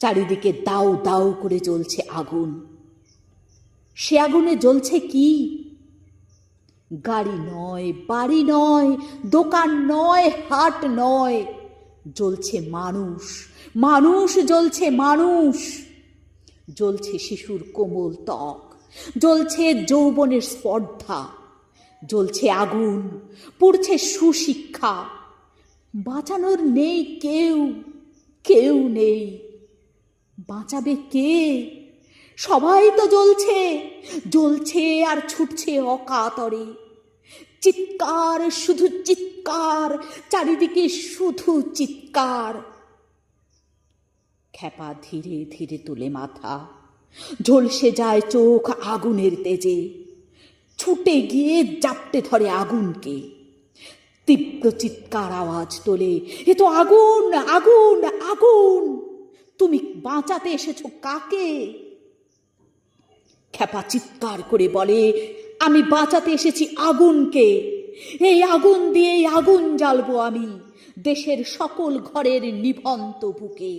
চারিদিকে দাউ দাউ করে জ্বলছে আগুন। সে আগুনে জ্বলছে কি? গাড়ি নয়, বাড়ি নয়, দোকান নয়, হাট নয়। জ্বলছে মানুষ মানুষ জ্বলছে মানুষ। জ্বলছে শিশুর কোমল ত্বক, জ্বলছে যৌবনের স্পর্ধা, জ্বলছে আগুন, পুড়ছে সুশিক্ষা। বাঁচানোর নেই কেউ কেউ নেই। বাঁচাবে কে? সবাই তো জ্বলছে জ্বলছে আর ছুটছে অকাতরে। চিৎকার, শুধু চিৎকার, চারিদিকে শুধু চিৎকার। খ্যাপা ধীরে ধীরে তুলে মাথা, ঝলসে যায় চোখ আগুনের তেজে। ছুটে গিয়ে জাপটে ধরে আগুনকে। তীব্র চিৎকার আওয়াজ তোলে, এ তো আগুন আগুন আগুন। তুমি বাঁচাতে এসেছ কাকে? খ্যাপা চিৎকার করে বলে, আমি বাঁচাতে এসেছি আগুনকে। এই আগুন দিয়ে আগুন জ্বালবো আমি দেশের সকল ঘরের নিভন্ত বুকে।